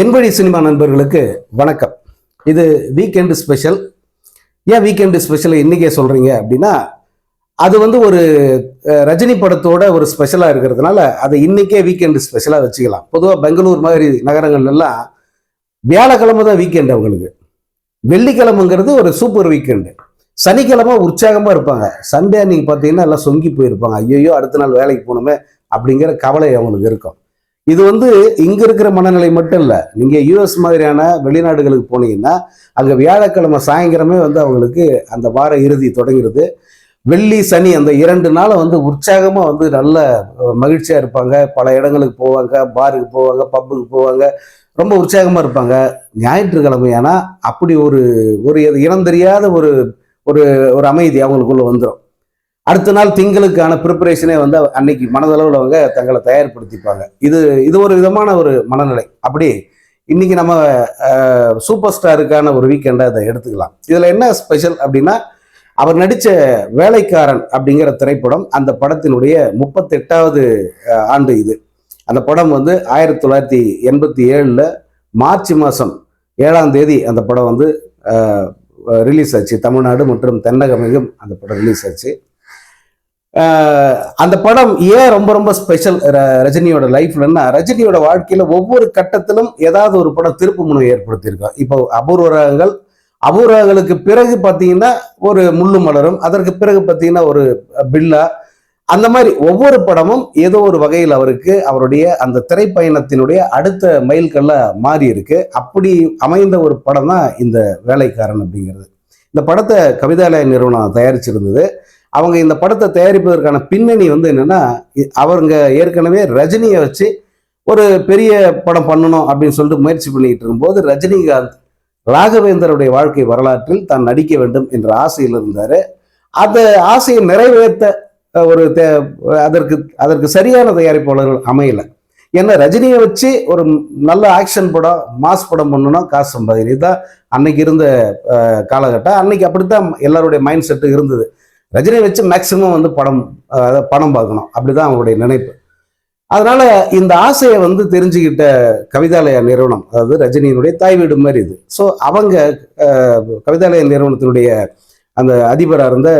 என்வழி cinema நண்பர்களுக்கு வணக்கம். இது வீக்கெண்டு ஸ்பெஷல் ஏன் வீக்கெண்டு ஸ்பெஷல் இன்னைக்கே சொல்றீங்க அப்படின்னா அது வந்து ஒரு ரஜினி படத்தோட ஒரு ஸ்பெஷலாக இருக்கிறதுனால அதை இன்னைக்கே வீக்கெண்டு ஸ்பெஷலாக வச்சுக்கலாம். பொதுவாக பெங்களூர் மாதிரி நகரங்கள்ல எல்லாம் வியாழக்கிழமை தான் வீக்கெண்டு அவங்களுக்கு. வெள்ளிக்கிழமைங்கிறது ஒரு சூப்பர் வீக்கெண்டு சனிக்கிழமை உற்சாகமாக இருப்பாங்க. சண்டே அன்னைக்கு பார்த்தீங்கன்னா எல்லாம் சொங்கி போயிருப்பாங்க. ஐயோ அடுத்த நாள் வேலைக்கு போகணுமே அப்படிங்கிற கவலை அவங்களுக்கு இருக்கும். இது வந்து இங்க இருக்கிற மனநிலை மட்டும் இல்லை. நீங்க யூஎஸ் மாதிரியான வெளிநாடுகளுக்கு போனீங்கன்னா அங்க வியாழக்கிழமை சாயந்தரமே வந்து அவங்களுக்கு அந்த வார இறுதி தொடங்கிறது. வெள்ளி சனி அந்த இரண்டு நாளை வந்து உற்சாகமாக வந்து நல்ல மகிழ்ச்சியாக இருப்பாங்க. பல இடங்களுக்கு போவாங்க பாருக்கு போவாங்க பப்புக்கு போவாங்க. ரொம்ப உற்சாகமாக இருப்பாங்க. ஞாயிற்றுக்கிழமையானா அப்படி ஒரு ஒரு இனம் தெரியாத ஒரு ஒரு ஒரு அமைதி அவங்களுக்குள்ளே வந்துடும் அடுத்த நாள் திங்களுக்கான ப்ரிப்பரேஷனே வந்து அன்னைக்கு மனதளவில் அவங்க தங்களை தயார்படுத்திப்பாங்க. இது இது ஒரு விதமான ஒரு மனநிலை. அப்படி இன்னைக்கு நம்ம சூப்பர் ஸ்டாருக்கான ஒரு வீக்கெண்டை அதை எடுத்துக்கலாம். இதில் என்ன ஸ்பெஷல் அப்படின்னா அவர் நடித்த வேலைக்காரன் அப்படிங்கிற திரைப்படம் அந்த படத்தினுடைய முப்பத்தெட்டாவது ஆண்டு இது. அந்த படம் வந்து ஆயிரத்தி தொள்ளாயிரத்தி எண்பத்தி ஏழில் மார்ச் மாதம் ஏழாம் தேதி அந்த படம் வந்து ரிலீஸ் ஆச்சு. தமிழ்நாடு மற்றும் தென்னகமெங்கும் அந்த படம் ரிலீஸ் ஆச்சு. அந்த படம் ஏன் ரொம்ப ரொம்ப ஸ்பெஷல் ரஜினியோட லைஃப்லன்னா ரஜினியோட வாழ்க்கையில ஒவ்வொரு கட்டத்திலும் ஏதாவது ஒரு படம் திருப்பு முனை ஏற்படுத்தியிருக்கோம் இப்போ அபூர்வரகங்கள் அபூர்வங்களுக்கு பிறகு பார்த்தீங்கன்னா ஒரு முள்ளு மலரும் அதற்கு பிறகு பார்த்தீங்கன்னா ஒரு பில்லா அந்த மாதிரி ஒவ்வொரு படமும் ஏதோ ஒரு வகையில் அவருக்கு அவருடைய அந்த திரைப்பயணத்தினுடைய அடுத்த மைல்கல்லாக மாறி இருக்கு அப்படி அமைந்த ஒரு படம் தான் இந்த வேலைக்காரன் அப்படிங்கிறது. இந்த படத்தை கவிதாலய நிறுவனம் தயாரிச்சிருந்தது. அவங்க இந்த படத்தை தயாரிப்பதற்கான பின்னணி வந்து என்னென்னா அவங்க ஏற்கனவே ரஜினியை வச்சு ஒரு பெரிய படம் பண்ணணும் அப்படின்னு சொல்லிட்டு முயற்சி பண்ணிக்கிட்டு இருக்கும்போது ரஜினிகாந்த் ராகவேந்தருடைய வாழ்க்கை வரலாற்றில் தான் நடிக்க வேண்டும் என்ற ஆசையில் இருந்தார். அந்த ஆசையை நிறைவேற்ற ஒரு தே- அதற்கு அதற்கு சரியான தயாரிப்பாளர்கள் அமையலை. ஏன்னா ரஜினியை வச்சு ஒரு நல்ல ஆக்ஷன் படம் மாஸ் படம் பண்ணணும் காசு சம்பாதிக்கிறது தான் அன்னைக்கு இருந்த காலகட்டம். அன்னைக்கு அப்படித்தான் எல்லாருடைய மைண்ட் செட்டு இருந்தது. ரஜினியை வச்சு மேக்சிமம் வந்து படம் பணம் பார்க்கணும். அப்படிதான் அவங்களுடைய நினைப்பு. அதனால இந்த ஆசையை வந்து தெரிஞ்சுக்கிட்ட கவிதாலய நிறுவனம் அதாவது ரஜினியினுடைய தாய் வீடு மாதிரி இது. ஸோ அவங்க கவிதாலய நிறுவனத்தினுடைய அந்த அதிபராக இருந்த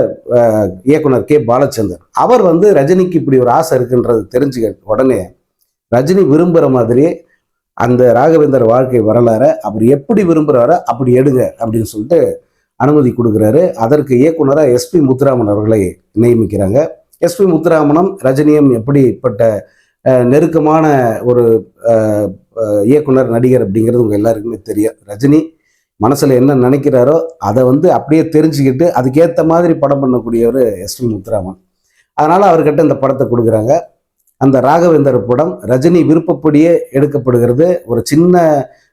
இயக்குனர் கே. பாலச்சந்தர் அவர் வந்து ரஜினிக்கு இப்படி ஒரு ஆசை இருக்குன்றது தெரிஞ்சுக்க உடனே ரஜினி விரும்புகிற மாதிரியே அந்த ராகவேந்தர் வாழ்க்கை வரலாற அவர் எப்படி விரும்புகிறாரோ அப்படி எடுங்க அப்படின்னு சொல்லிட்டு அனுமதி கொடுக்குறாரு. அதற்கு இயக்குனராக எஸ்பி முத்துராமன் அவர்களை நியமிக்கிறாங்க. எஸ்பி முத்துராமனும் ரஜினியும் எப்படிப்பட்ட நெருக்கமான ஒரு இயக்குனர் நடிகர் அப்படிங்கிறது உங்கள் எல்லாருக்குமே தெரியும். ரஜினி மனசில் என்ன நினைக்கிறாரோ அதை வந்து அப்படியே தெரிஞ்சுக்கிட்டு அதுக்கேற்ற மாதிரி படம் பண்ணக்கூடியவர் எஸ்பி முத்துராமன். அதனால் அவர்கிட்ட இந்த படத்தை கொடுக்குறாங்க. அந்த ராகவேந்தர் படம் ரஜினி விருப்பப்படியே எடுக்கப்படுகிறது. ஒரு சின்ன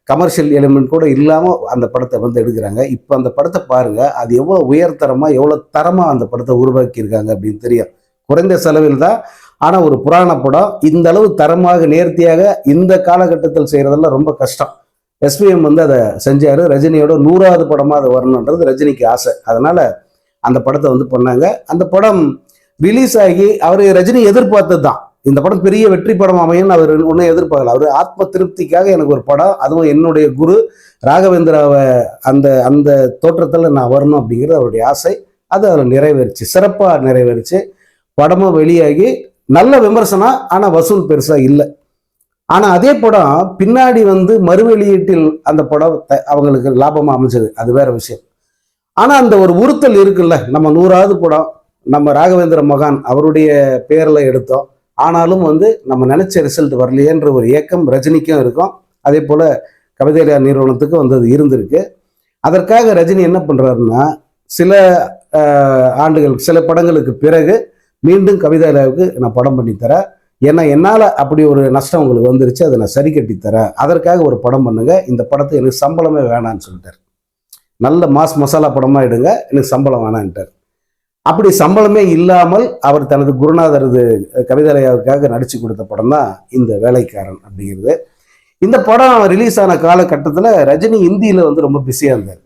கமர்ஷியல் எலிமெண்ட் கூட இல்லாமல் அந்த படத்தை வந்து எடுக்கிறாங்க. இப்போ அந்த படத்தை பாருங்கள் அது எவ்வளோ உயர்தரமாக எவ்வளோ தரமாக அந்த படத்தை உருவாக்கியிருக்காங்க அப்படின்னு தெரியும். குறைந்த செலவில் தான் ஆனால் ஒரு புராண படம் இந்த அளவு தரமாக நேர்த்தியாக இந்த காலகட்டத்தில் செய்கிறதெல்லாம் ரொம்ப கஷ்டம். எஸ்பிஎம் வந்து அதை செஞ்சார். ரஜினியோட நூறாவது படமாக அது வரணுன்றது ரஜினிக்கு ஆசை. அதனால் அந்த படத்தை வந்து பண்ணாங்க. அந்த படம் ரிலீஸ் ஆகி அவர் ரஜினி எதிர்பார்த்தது தான் இந்த படம் பெரிய வெற்றி படம் அமையும்னு அவர் ஒன்றும் எதிர்பார்க்கல. அவர் ஆத்ம திருப்திக்காக எனக்கு ஒரு படம் அதுவும் என்னுடைய குரு ராகவேந்திராவை அந்த அந்த தோற்றத்தில் நான் வரணும் அப்படிங்கிறது அவருடைய ஆசை. அது அதில் நிறைவேறிச்சு. சிறப்பாக நிறைவேறிச்சு. படமும் வெளியாகி நல்ல விமர்சனம் ஆனால் வசூல் பெருசாக இல்லை. ஆனால் அதே படம் பின்னாடி வந்து மறுவெளியீட்டில் அந்த படம் த- அவங்களுக்கு லாபமாக அமைஞ்சது. அது வேற விஷயம். ஆனால் அந்த ஒரு உறுத்தல் இருக்குல்ல. நம்ம நூறாவது படம் நம்ம ராகவேந்திர மகான் அவருடைய பேரில் எடுத்தோம். ஆனாலும் வந்து நம்ம நினைச்ச ரிசல்ட் வரலையேன்ற ஒரு ஏக்கம் ரஜினிக்கும் இருக்கும். அதே போல் கவிதையா நிறுவனத்துக்கும் வந்து அது இருந்திருக்கு. அதற்காக ரஜினி என்ன பண்ணுறாருன்னா சில ஆண்டுகள் சில படங்களுக்கு பிறகு மீண்டும் கவிதாலயாவுக்கு நான் படம் பண்ணித்தரேன் ஏன்னா என்னால் அப்படி ஒரு நஷ்டம் உங்களுக்கு வந்துருச்சு அதை நான் சரி கட்டி தரேன். அதற்காக ஒரு படம் பண்ணுங்க. இந்த படத்தை எனக்கு சம்பளமே வேணான்னு சொல்லிட்டார். நல்ல மாஸ் மசாலா படமாக எடுங்க. எனக்கு சம்பளம் வேணான்ட்டார் அப்படி சம்பளமே இல்லாமல் அவர் தனது குருநாதரது கவிதாலயாவுக்காக நடிச்சு கொடுத்த படம் தான் இந்த வேலைக்காரன் அப்படிங்கிறது. இந்த படம் ரிலீஸ் ஆன காலகட்டத்தில் ரஜினி இந்தியில் வந்து ரொம்ப பிஸியாக இருந்தார்.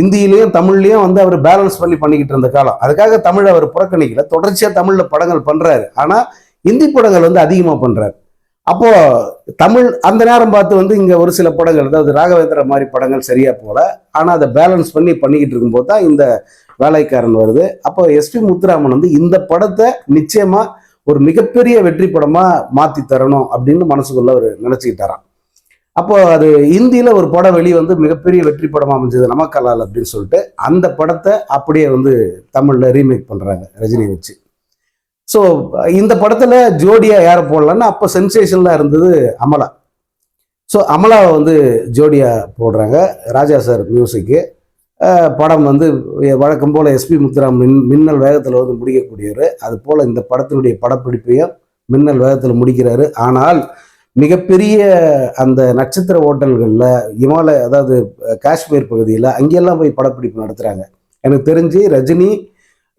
இந்தியிலையும் தமிழ்லையும் வந்து அவர் பேலன்ஸ் பண்ணி பண்ணிக்கிட்டு இருந்த காலம். அதுக்காக தமிழ் அவர் புறக்கணிக்கல. தொடர்ச்சியாக தமிழில் படங்கள் பண்ணுறாரு ஆனால் இந்தி படங்கள் வந்து அதிகமாக பண்ணுறாரு அப்போது தமிழ் அந்த நேரம் பார்த்து வந்து இங்கே ஒரு சில படங்கள் அதாவது ராகவேந்திரா மாதிரி படங்கள் சரியா போகல ஆனால் அதை பேலன்ஸ் பண்ணி பண்ணிக்கிட்டு இருக்கும்போது தான் இந்த வேலைக்காரன் வருது. அப்போ எஸ்பி முத்துராமன் வந்து இந்த படத்தை நிச்சயமாக ஒரு மிகப்பெரிய வெற்றி படமாக மாற்றி தரணும் அப்படின்னு மனசுக்குள்ள அவர் நினச்சிக்கிட்டாராம். அப்போ அது இந்தியில் ஒரு படம் வெளியே வந்து மிகப்பெரிய வெற்றி படமாக அமைஞ்சது நமக்கலால் அப்படின்னு சொல்லிட்டு அந்த படத்தை அப்படியே வந்து தமிழில் ரீமேக் பண்ணுறாங்க ரஜினி வச்சு. ஸோ இந்த படத்தில் ஜோடியா யாரை போடலான்னா அப்போ சென்சேஷன்ல இருந்தது அமலா. ஸோ அமலாவை வந்து ஜோடியா போடுறாங்க ராஜா சார் மியூசிக்கு படம் வந்து வழக்கம் போல் எஸ்பி முத்துராம் மின் மின்னல் வேகத்தில் வந்து முடிக்கக்கூடியவர். அது போல் இந்த படத்தினுடைய படப்பிடிப்பையும் மின்னல் வேகத்தில் முடிக்கிறாரு. ஆனால் மிகப்பெரிய அந்த நட்சத்திர ஹோட்டல்களில் இமாலய அதாவது காஷ்மீர் பகுதியில் அங்கெல்லாம் போய் படப்பிடிப்பு நடத்துகிறாங்க எனக்கு தெரிஞ்சு ரஜினி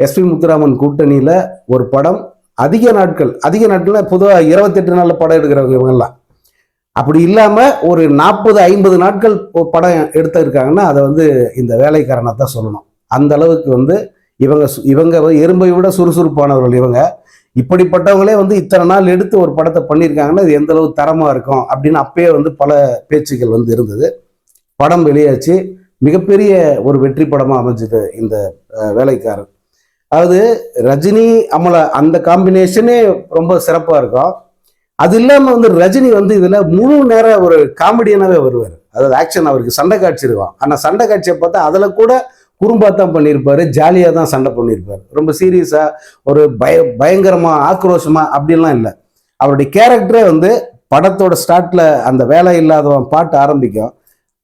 எஸ்பி முத்துராமன் கூட்டணியில் ஒரு படம் அதிக நாட்கள் அதிக நாட்களில் பொதுவாக இருபத்தெட்டு நாளில் படம் எடுக்கிறவங்க இவங்கெல்லாம். அப்படி இல்லாமல் ஒரு நாற்பது ஐம்பது நாட்கள் படம் எடுத்திருக்காங்கன்னா அதை வந்து இந்த வேலைக்காரனை தான் சொல்லணும். அந்த அளவுக்கு வந்து இவங்க சு- இவங்க எறும்பை விட சுறுசுறுப்பானவர்கள் இவங்க. இப்படிப்பட்டவங்களே வந்து இத்தனை நாள் எடுத்து ஒரு படத்தை பண்ணியிருக்காங்கன்னா இது எந்த அளவு தரமாக இருக்கும் அப்படின்னு அப்பயே வந்து பல பேச்சுக்கள் வந்து இருந்தது. படம் வெளியாச்சு. மிகப்பெரிய ஒரு வெற்றி படமாக அமைஞ்சது இந்த வேலைக்காரன். அதாவது ரஜினி அமலா அந்த காம்பினேஷனே ரொம்ப சிறப்பாக இருக்கும். அது இல்லாமல் வந்து ரஜினி வந்து இதில் முழு நேர ஒரு காமெடியனாகவே வருவார். அதாவது ஆக்ஷன் அவருக்கு சண்டை காட்சி இருக்கும். ஆனால் சண்டை காட்சியை பார்த்தா அதில் கூட குறும்பா தான் பண்ணியிருப்பார் ஜாலியாக தான் சண்டை பண்ணியிருப்பார். ரொம்ப சீரியஸாக ஒரு பய பயங்கரமாக ஆக்ரோஷமாக அப்படிலாம் இல்லை. அவருடைய கேரக்டரே வந்து படத்தோட ஸ்டார்டில் அந்த வேலை இல்லாதவன் பாட்டு ஆரம்பிக்கும்.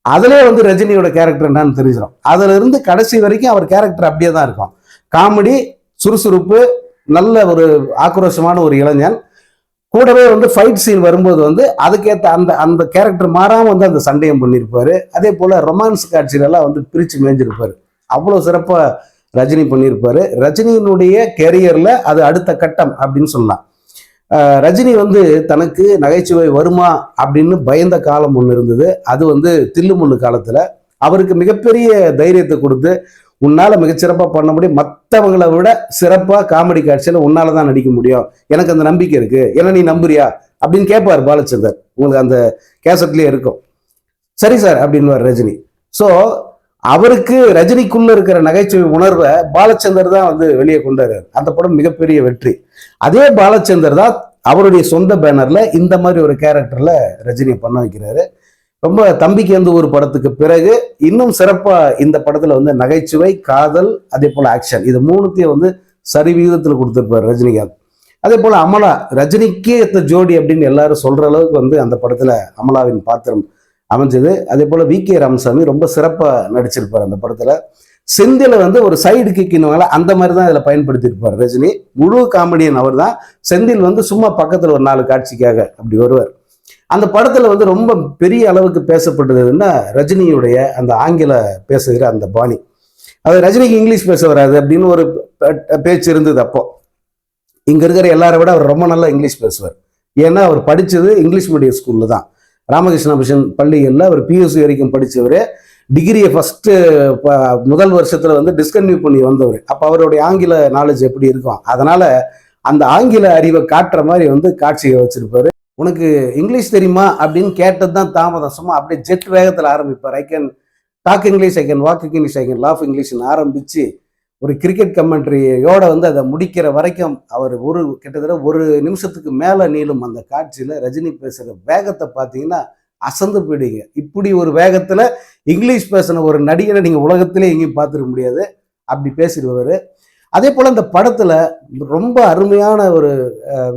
அதிலே வந்து ரஜினியோட கேரக்டர் என்னன்னு தெரிஞ்சிடும் அதுல இருந்து கடைசி வரைக்கும் அவர் கேரக்டர் அப்படியே தான் இருக்கும். காமெடி சுறுசுறுப்பு நல்ல ஒரு ஆக்ரோஷமான ஒரு இளைஞன். கூடவே வந்து ஃபைட் சீன் வரும்போது வந்து அதுக்கேற்ற அந்த அந்த கேரக்டர் மாறாமல் வந்து அந்த சண்டையும் பண்ணியிருப்பார். அதே போல் ரொமான்ஸ் காட்சிகளெல்லாம் வந்து பிரித்து மேய்ஞ்சிருப்பார் அவ்வளோ சிறப்பாக ரஜினி பண்ணியிருப்பார். ரஜினியினுடைய கெரியரில் அது அடுத்த கட்டம் அப்படின்னு சொல்லலாம். ரஜினி வந்து தனக்கு நகைச்சுவை வருமா அப்படின்னு பயந்த காலம் ஒன்று இருந்தது. அது வந்து தில்லுமுள்ளு காலத்தில் அவருக்கு மிகப்பெரிய தைரியத்தை கொடுத்து உன்னால் மிகச்சிறப்பாக பண்ண முடியும். மற்றவங்களை விட சிறப்பாக காமெடி காட்சியில் உன்னால தான் நடிக்க முடியும். எனக்கு அந்த நம்பிக்கை இருக்குது என்ன நீ நம்புறியா? அப்படின்னு கேட்பார் பாலச்சந்தர். உங்களுக்கு அந்த கேசட்லேயே இருக்கும். சரி சார் அப்படின்வார் ரஜினி. ஸோ அவருக்கு ரஜினிக்குள்ள இருக்கிற நகைச்சுவை உணர்வை பாலச்சந்தர் தான் வந்து வெளியே கொண்டாரு அந்த படம் மிகப்பெரிய வெற்றி. அதே பாலச்சந்தர் தான் அவருடைய சொந்த பேனர்ல இந்த மாதிரி ஒரு கேரக்டர்ல ரஜினி பண்ண வைக்கிறாரு. ரொம்ப தம்பிக்கு எந்த ஒரு படத்துக்கு பிறகு இன்னும் சிறப்பாக இந்த படத்தில் வந்து நகைச்சுவை காதல் அதே போல் ஆக்ஷன் இது மூணுத்தையும் வந்து சரி விகிதத்தில் கொடுத்துருப்பார் ரஜினிகாந்த். அதே போல் அமலா ரஜினிக்கே எத்த ஜோடி அப்படின்னு எல்லாரும் சொல்கிற அளவுக்கு வந்து அந்த படத்தில் அமலாவின் பாத்திரம் அமைஞ்சது. அதே போல் வி கே ராமசாமி ரொம்ப சிறப்பாக நடிச்சிருப்பார் அந்த படத்தில். செந்தில வந்து ஒரு சைடு கிக்கினுவாங்கள அந்த மாதிரி தான் இதில் பயன்படுத்தியிருப்பார் ரஜினி. முழு காமெடியன் அவர் தான் செந்தில் வந்து சும்மா பக்கத்தில் ஒரு நாலு காட்சிக்காக அப்படி வருவார். அந்த படத்துல வந்து ரொம்ப பெரிய அளவுக்கு பேசப்பட்டதுன்னா ரஜினியுடைய அந்த ஆங்கில பேசுகிற அந்த பாணி. அது ரஜினிக்கு இங்கிலீஷ் பேச வராது அப்படின்னு ஒரு பேச்சு இருந்தது அப்போ. இங்க இருக்கிற எல்லாரை விட அவர் ரொம்ப நல்லா இங்கிலீஷ் பேசுவார். ஏன்னா அவர் படிச்சது இங்கிலீஷ் மீடியம் ஸ்கூல்ல தான். ராமகிருஷ்ண மிஷன் பள்ளிகளில் அவர் பியூசி வரைக்கும் படித்தவர் டிகிரியை ஃபஸ்ட்டு முதல் வருஷத்துல வந்து டிஸ்கன்டினியூ பண்ணி வந்தவர். அப்போ அவருடைய ஆங்கில நாலேஜ் எப்படி இருக்கும்? அதனால அந்த ஆங்கில அறிவை காட்டுற மாதிரி வந்து காட்சியை வச்சிருப்பாரு. உனக்கு இங்கிலீஷ் தெரியுமா அப்படின்னு கேட்டது தான் தாமதம். சும்மா அப்படியே ஜெட் வேகத்தில் ஆரம்பிப்பார். I can talk English I can walk English I can laugh இங்கிலீஷ்னு ஆரம்பித்து ஒரு கிரிக்கெட் கமெண்ட்ரியோட வந்து அதை முடிக்கிற வரைக்கும் அவர் ஒரு கிட்டத்தட்ட ஒரு நிமிஷத்துக்கு மேலே நீளும் அந்த காட்சியில் ரஜினி பேசுகிற வேகத்தை பார்த்தீங்கன்னா அசந்து போயிடுங்க இப்படி ஒரு வேகத்தில் இங்கிலீஷ் பேசின ஒரு நடிகரை நீங்கள் உலகத்திலே எங்கேயும் பார்த்துருக்க முடியாது. அப்படி பேசிடுவார். அதே போல் இந்த படத்தில் ரொம்ப அருமையான ஒரு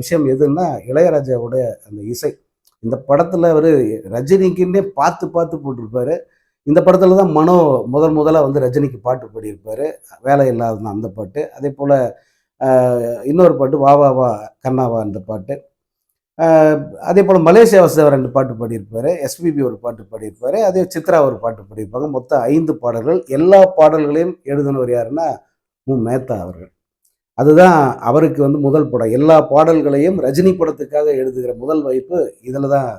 விஷயம் எதுன்னா இளையராஜாவோட அந்த இசை. இந்த படத்தில் அவர் ரஜினிக்குன்னே பார்த்து பார்த்து போட்டிருப்பாரு. இந்த படத்தில் தான் மனோ முதல் முதலாக வந்து ரஜினிக்கு பாட்டு பாடியிருப்பார். வேலை இல்லாத அந்த பாட்டு. அதே போல் இன்னொரு பாட்டு வா வா வா கண்ணாவா அந்த பாட்டு. அதே போல் மலேசியா வசதவர் ரெண்டு பாட்டு பாடியிருப்பார். எஸ்பிபி ஒரு பாட்டு பாடியிருப்பார். அதே சித்ரா ஒரு பாட்டு பாடியிருப்பாங்க. மொத்தம் ஐந்து பாடல்கள். எல்லா பாடல்களையும் எழுதினவர் யாருன்னா மு. மேத்தா அவர்கள். அதுதான் அவருக்கு வந்து முதல் படம். எல்லா பாடல்களையும் ரஜினி படத்துக்காக எழுதுகிற முதல் வாய்ப்பு இதில் தான்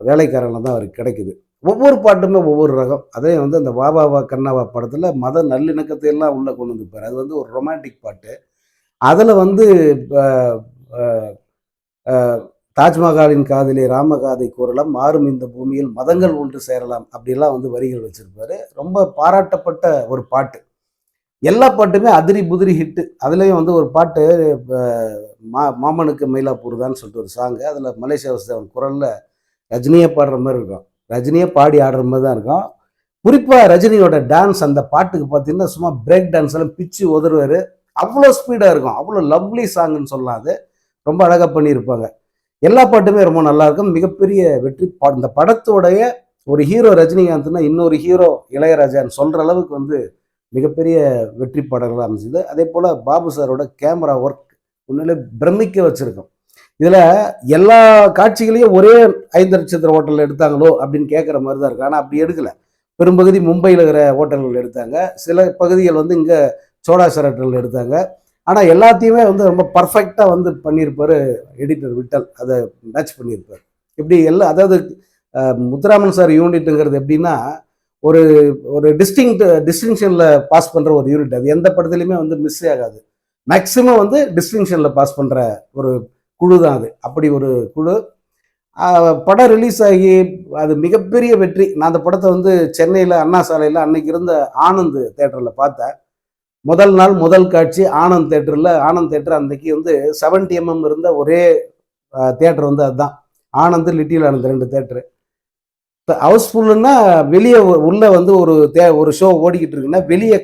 வேலைக்காரன்ல தான் அவருக்கு கிடைக்குது. ஒவ்வொரு பாட்டுமே ஒவ்வொரு ரகம். அதே வந்து அந்த வா வா வா கண்ணாவா படத்தில் மத நல்லிணக்கத்தை எல்லாம் உள்ளே கொண்டு வந்துப்பார் அது வந்து ஒரு ரொமான்டிக் பாட்டு. அதில் வந்து தாஜ்மஹாலின் காதலி ராமகாதை கூறலாம் மாறும் இந்த பூமியில் மதங்கள் ஒன்று சேரலாம் அப்படிலாம் வந்து வரிகள் வச்சிருப்பாரு. ரொம்ப பாராட்டப்பட்ட ஒரு பாட்டு. எல்லா பாட்டுமே அதிரி புதிரி ஹிட்டு அதுலேயும் வந்து ஒரு பாட்டு மா மாமனுக்கு மயிலாப்பூர் தான் சொல்லிட்டு ஒரு சாங்கு அதில் மலேசியா வாசுதேவன் குரலில் ரஜினியை பாடுற மாதிரி இருக்கும். ரஜினியை பாடி ஆடுற மாதிரி தான் இருக்கும். குறிப்பாக ரஜினியோட டான்ஸ் அந்த பாட்டுக்கு பார்த்தீங்கன்னா சும்மா பிரேக் டான்ஸ் எல்லாம் பிச்சு உதறுவார். அவ்வளோ ஸ்பீடாக இருக்கும். அவ்வளோ லவ்லி சாங்குன்னு சொல்லலாம் அது. ரொம்ப அழகாக பண்ணியிருப்பாங்க. எல்லா பாட்டுமே ரொம்ப நல்லா இருக்கும். மிகப்பெரிய வெற்றி பா இந்த படத்தோடைய ஒரு ஹீரோ ரஜினிகாந்த்னா இன்னொரு ஹீரோ இளையராஜான்னு சொல்கிற அளவுக்கு வந்து மிகப்பெரிய வெற்றி பாடல்களாக அமைஞ்சது. அதே போல் பாபு சாரோட கேமரா ஒர்க் உண்மையிலே பிரமிக்க வச்சுருக்கோம். இதில் எல்லா காட்சிகளையும் ஒரே ஐந்து நட்சத்திர ஹோட்டலில் எடுத்தாங்களோ அப்படின்னு கேட்குற மாதிரி தான் இருக்கு. ஆனால் அப்படி எடுக்கலை. பெரும்பகுதி மும்பையில் இருக்கிற ஹோட்டல்கள் எடுத்தாங்க. சில பகுதிகள் வந்து இங்கே சோடா ஹோட்டல் எடுத்தாங்க. ஆனால் எல்லாத்தையுமே வந்து ரொம்ப பர்ஃபெக்டாக வந்து பண்ணியிருப்பார் எடிட்டர் விட்டல். அதை மேட்ச் பண்ணியிருப்பார். இப்படி எல்லாம் அதாவது முத்துராமன் சார் யூனிட்டுங்கிறது எப்படின்னா ஒரு ஒரு டிஸ்டிங் டிஸ்டிங்ஷனில் பாஸ் பண்ணுற ஒரு யூனிட் அது எந்த படத்துலையுமே வந்து மிஸ் ஆகாது. மேக்ஸிமம் வந்து டிஸ்டிங்ஷனில் பாஸ் பண்ணுற ஒரு குழு தான் அது. அப்படி ஒரு குழு. படம் ரிலீஸ் ஆகி அது மிகப்பெரிய வெற்றி. நான் அந்த படத்தை வந்து சென்னையில் அண்ணா சாலையில் அன்னைக்கு இருந்த ஆனந்த் தேட்டரில் பார்த்தேன். முதல் நாள் முதல் காட்சி ஆனந்த் தேட்டரில் ஆனந்த் தேட்டர் அன்றைக்கி வந்து 70 எம்எம் இருந்த ஒரே தேட்டர் வந்து அதுதான். ஆனந்த் லிட்டில் ஆனந்த் ரெண்டு தேட்டரு இப்போ ஹவுஸ்ஃபுல்லுன்னா வெளியே உள்ள வந்து ஒரு தே ஒரு ஷோ ஓடிக்கிட்டு இருக்குன்னா வெளியே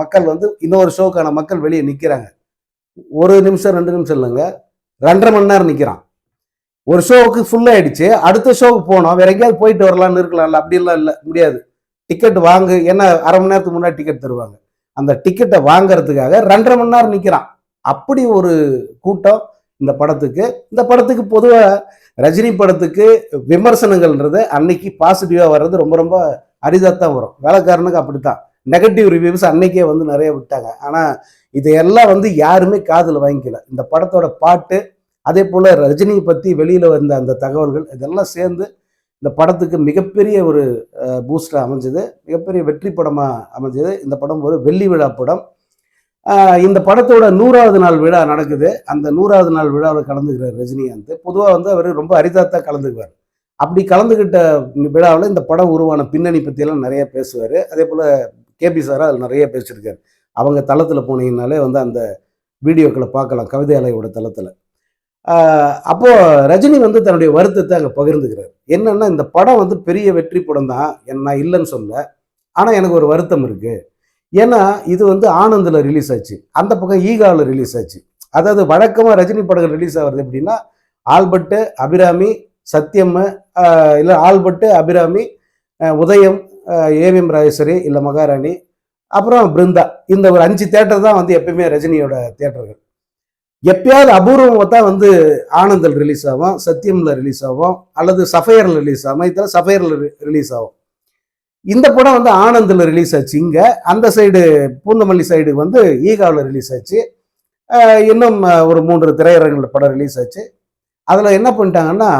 மக்கள் வந்து இன்னொரு ஷோக்கான மக்கள் வெளியே நிற்கிறாங்க ஒரு நிமிஷம் ரெண்டு நிமிஷம் இல்லைங்க. ரெண்டரை மணி நேரம் நிற்கிறான் ஒரு ஷோவுக்கு ஃபுல் அடுத்த ஷோவுக்கு போனோம். வேற எங்கேயாவது போயிட்டு வரலாம்னு இருக்கலாம்ல. அப்படிலாம் இல்லை முடியாது. டிக்கெட் வாங்கு ஏன்னா அரை மணி நேரத்துக்கு முன்னாடி டிக்கெட் தருவாங்க. அந்த டிக்கெட்டை வாங்குறதுக்காக ரெண்டரை மணி நேரம் நிற்கிறான் அப்படி ஒரு கூட்டம் இந்த படத்துக்கு. இந்த படத்துக்கு பொதுவாக ரஜினி படத்துக்கு விமர்சனங்கள்ன்றது அன்னைக்கு பாசிட்டிவாக வர்றது ரொம்ப ரொம்ப அரிதாக தான் வரும். வேலைக்காரனுக்கு அப்படித்தான். நெகட்டிவ் ரிவ்யூஸ் அன்னைக்கே வந்து நிறைய விட்டாங்க. ஆனால் இதையெல்லாம் வந்து யாருமே காதில் வாங்கிக்கல. இந்த படத்தோட பாட்டு அதே போல் ரஜினியை பற்றி வெளியில் வந்த அந்த தகவல்கள் இதெல்லாம் சேர்ந்து இந்த படத்துக்கு மிகப்பெரிய ஒரு பூஸ்டாக அமைஞ்சது. மிகப்பெரிய வெற்றி படமாக அமைஞ்சது. இந்த படம் ஒரு வெள்ளி விழா படம். இந்த படத்தோட நூறாவது நாள் விழா நடக்குது. அந்த நூறாவது நாள் விழாவில் கலந்துக்கிறார் ரஜினிகாந்த். பொதுவாக வந்து அவர் ரொம்ப அரிதாத்தான் கலந்துக்குவார். அப்படி கலந்துக்கிட்ட விழாவில் இந்த படம் உருவான பின்னணி பற்றியெல்லாம் நிறைய பேசுவார். அதே போல் கேபி சார் அதில் நிறைய பேசியிருக்காரு. அவங்க தளத்தில் போனீங்கனாலே வந்து அந்த வீடியோக்களை பார்க்கலாம். கவிதை அலையோட தளத்தில். அப்போது ரஜினி வந்து தன்னுடைய வருத்தத்தை அங்கே பகிர்ந்துக்கிறார். என்னென்னா இந்த படம் வந்து பெரிய வெற்றி படம் தான். நான் இல்லைன்னு சொல்ல ஆனால் எனக்கு ஒரு வருத்தம் இருக்குது ஏன்னா இது வந்து ஆனந்தில் ரிலீஸ் ஆச்சு. அந்த பக்கம் ஈகாவில் ரிலீஸ் ஆச்சு. அதாவது வழக்கமாக ரஜினி படங்கள் ரிலீஸ் ஆகுறது எப்படின்னா ஆல்பர்ட்டு அபிராமி சத்யம் இல்லை ஆல்பர்ட்டு அபிராமி உதயம் ஏவிஎம் ராஜேஸ்வரி இல்லை மகாராணி அப்புறம் பிருந்தா. இந்த ஒரு அஞ்சு தேட்டர் தான் வந்து எப்பயுமே ரஜினியோட தேட்டர்கள் எப்பயாவது அபூர்வமாக தான் வந்து ஆனந்தில் ரிலீஸ் ஆகும் சத்தியமில் ரிலீஸ் ஆகும் அல்லது சஃபயரில் ரிலீஸ் ஆகும். இதில் சஃபயரில் ரிலீஸ் ஆகும். இந்த படம் வந்து ஆனந்தில் ரிலீஸ் ஆச்சு. இங்கே அந்த சைடு பூந்தமல்லி சைடு வந்து ஈகாவில் ரிலீஸ் ஆச்சு. இன்னும் ஒரு மூன்று திரையரங்கில் படம் ரிலீஸ் ஆச்சு. அதில் என்ன பண்ணிட்டாங்கன்னா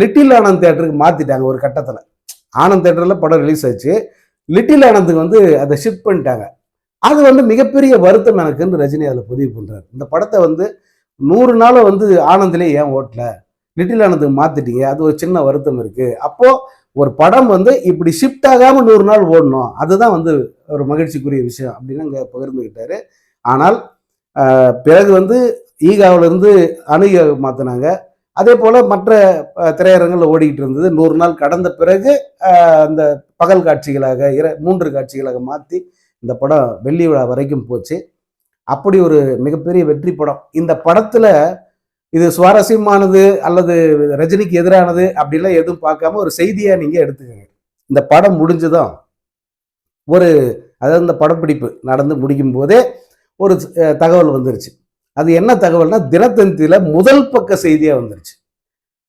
லிட்டில் ஆனந்த் தேட்டருக்கு மாற்றிட்டாங்க ஒரு கட்டத்தில். ஆனந்த் தேட்டரில் படம் ரிலீஸ் ஆச்சு. லிட்டில் ஆனந்துக்கு வந்து அதை ஷிஃப்ட் பண்ணிட்டாங்க. அது வந்து மிகப்பெரிய வருத்தம் எனக்குன்னு ரஜினி அதில் பதிவு பண்ணுறாரு இந்த படத்தை வந்து நூறு நாளை வந்து ஆனந்திலே ஏன் ஓட்டல? லிட்டில் ஆனந்துக்கு மாற்றிட்டீங்க அது ஒரு சின்ன வருத்தம் இருக்குது அப்போது ஒரு படம் வந்து இப்படி ஷிஃப்ட் ஆகாமல் நூறு நாள் ஓடணும். அதுதான் வந்து ஒரு மகிழ்ச்சிக்குரிய விஷயம் அப்படின்னு அங்கே பகிர்ந்துக்கிட்டாரு ஆனால் பிறகு வந்து ஈகாவிலிருந்து அணுக மாற்றினாங்க அதே போல் மற்ற அஹ், திரையரங்கில் ஓடிக்கிட்டு இருந்தது. நூறு நாள் கடந்த பிறகு அந்த பகல் காட்சிகளாக இர மூன்று காட்சிகளாக மாற்றி இந்த படம் வெள்ளி விழா வரைக்கும் போச்சு. அப்படி ஒரு மிகப்பெரிய வெற்றி படம். இந்த படத்தில் இது சுவாரஸ்யமானது அல்லது ரஜினிக்கு எதிரானது அப்படிலாம் எதுவும் பார்க்காம ஒரு செய்தியாக நீங்கள் எடுத்துக்கங்க. இந்த படம் முடிஞ்சுதான் ஒரு அதாவது இந்த படப்பிடிப்பு நடந்து முடிக்கும் போதே ஒரு தகவல் வந்துருச்சு. அது என்ன தகவல்னா தினத்தந்தியில் முதல் பக்க செய்தியாக வந்துருச்சு.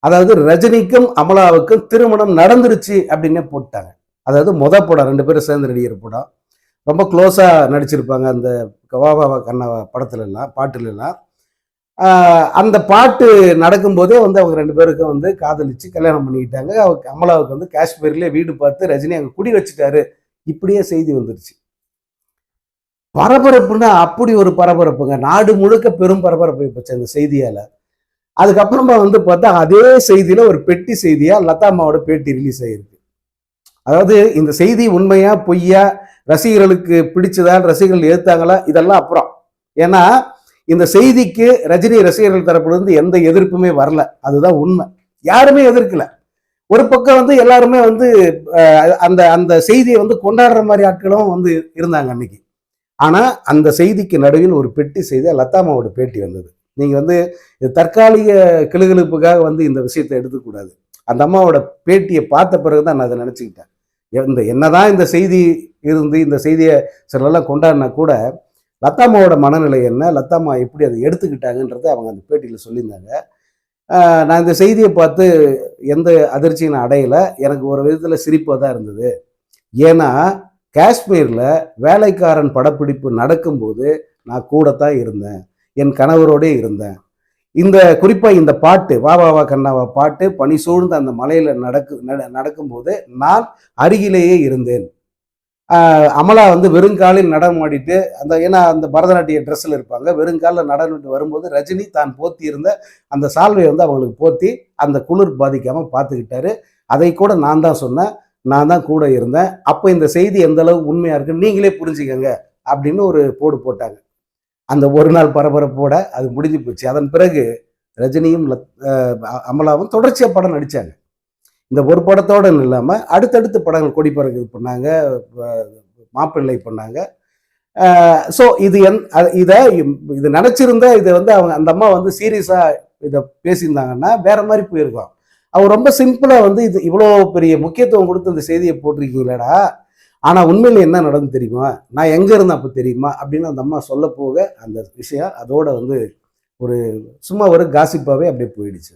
அதாவது ரஜினிக்கும் அமலாவுக்கும் திருமணம் நடந்துருச்சு அப்படின்னே போட்டாங்க. அதாவது முத படம் ரெண்டு பேரும் சேர்ந்து நடிக்கிற படம். ரொம்ப க்ளோஸாக நடிச்சிருப்பாங்க அந்த கவாபா கண்ணா படத்துலலாம் பாட்டுலலாம். அந்த பாட்டு நடக்கும்போதே வந்து அவங்க ரெண்டு பேருக்கும் வந்து காதலிச்சு கல்யாணம் பண்ணிக்கிட்டாங்க. அவருக்கு அமலாவுக்கு வந்து காஷ்மீர்லேயே வீடு பார்த்து ரஜினி அங்கே குடி வச்சுட்டாரு. இப்படியே செய்தி வந்துருச்சு. பரபரப்புன்னா அப்படி ஒரு பரபரப்புங்க. நாடு முழுக்க பெரும் பரபரப்பு போச்சு அந்த செய்தியால. அதுக்கப்புறமா வந்து பார்த்தா அதே செய்தியில ஒரு பெட்டி செய்தியா லதா அம்மாவோட பேட்டி ரிலீஸ் ஆயிருக்கு. அதாவது இந்த செய்தி உண்மையா பொய்யா ரசிகர்களுக்கு பிடிச்சதா ரசிகர்கள் ஏத்தாங்களா இதெல்லாம் அப்புறம். ஏன்னா இந்த செய்திக்கு ரஜினி ரசிகர்கள் தரப்புலேருந்து எந்த எதிர்ப்புமே வரல. அதுதான் உண்மை. யாருமே எதிர்க்கல. ஒரு பக்கம் வந்து எல்லாருமே வந்து அந்த அந்த செய்தியை வந்து கொண்டாடுற மாதிரி ஆட்களும் வந்து இருந்தாங்க அன்னைக்கு. ஆனா அந்த செய்திக்கு நடுவில் ஒரு பெட்டி செய்தி லதாமாவோட பேட்டி வந்தது. நீங்க வந்து இது தற்காலிக கிளுகிழுப்புக்காக வந்து இந்த விஷயத்தை எடுத்துக்கூடாது. அந்த அம்மாவோட பேட்டியை பார்த்த பிறகுதான் நான் அதை நினைச்சுக்கிட்டேன். இந்த என்னதான் இந்த செய்தி இருந்து இந்த செய்தியை சிலரெல்லாம் கொண்டாடினா கூட லத்தாமாவோட மனநிலை என்ன? லத்தாமா எப்படி அதை எடுத்துக்கிட்டாங்கன்றதை அவங்க அந்த பேட்டியில் சொல்லியிருந்தாங்க. நான் இந்த செய்தியை பார்த்து எந்த அதிர்ச்சியும் நான் அடையலை. எனக்கு ஒரு விதத்தில் சிரிப்பாக தான் இருந்தது. ஏன்னா காஷ்மீரில் வேலைக்காரன் படப்பிடிப்பு நடக்கும்போது நான் கூடத்தான் இருந்தேன். என் கணவரோடே இருந்தேன். இந்த குறிப்பாக இந்த பாட்டு வா வா வா கண்ணாவா பாட்டு பனி சூழ்ந்த அந்த மலையில் நடக்கு நட- நடக்கும்போது நான் அருகிலேயே இருந்தேன். அமலா வந்து வெறுங்காலில் நடமாடிட்டு அந்த ஏன்னா அந்த பரதநாட்டிய ட்ரெஸ்ஸில் இருப்பாங்க. வெறுங்காலில் நடந்துட்டு வரும்போது ரஜினி தான் போத்தி இருந்த அந்த சால்வையை வந்து அவங்களுக்கு போத்தி அந்த குளிர் பாதிக்காமல் பார்த்துக்கிட்டாரு. அதை கூட நான் தான் சொன்னேன். நான் தான் கூட இருந்தேன். அப்போ இந்த செய்தி எந்த அளவு உண்மையாக இருக்குன்னு நீங்களே புரிஞ்சுக்கங்க அப்படின்னு ஒரு போடு போட்டாங்க. அந்த ஒரு நாள் பரபரப்போட அது முடிஞ்சு போச்சு. அதன் பிறகு ரஜினியும் அமலாவும் தொடர்ச்சியாக படம் நடித்தாங்க இந்த ஒரு படத்தோடு இல்லாமல் அடுத்தடுத்து படங்கள் கொடி பண்ணாங்க மாப்பிள்ளை பண்ணாங்க. ஸோ இது என் இதை இது நினச்சிருந்தா இதை வந்து அவங்க அந்த அம்மா வந்து சீரியஸாக இதை பேசியிருந்தாங்கன்னா வேற மாதிரி போயிருக்கலாம். அவங்க ரொம்ப சிம்பிளாக வந்து இது இவ்வளோ பெரிய முக்கியத்துவம் கொடுத்து இந்த செய்தியை போட்டிருக்கீங்களேடா. ஆனால் உண்மையில் என்ன நடந்து தெரியுமா? நான் எங்கே இருந்தேன் அப்போ தெரியுமா? அப்படின்னு அந்த அம்மா சொல்ல போக அந்த விஷயம் அதோட வந்து ஒரு சும்மா ஒரு காசிப்பாகவே அப்படியே போயிடுச்சு.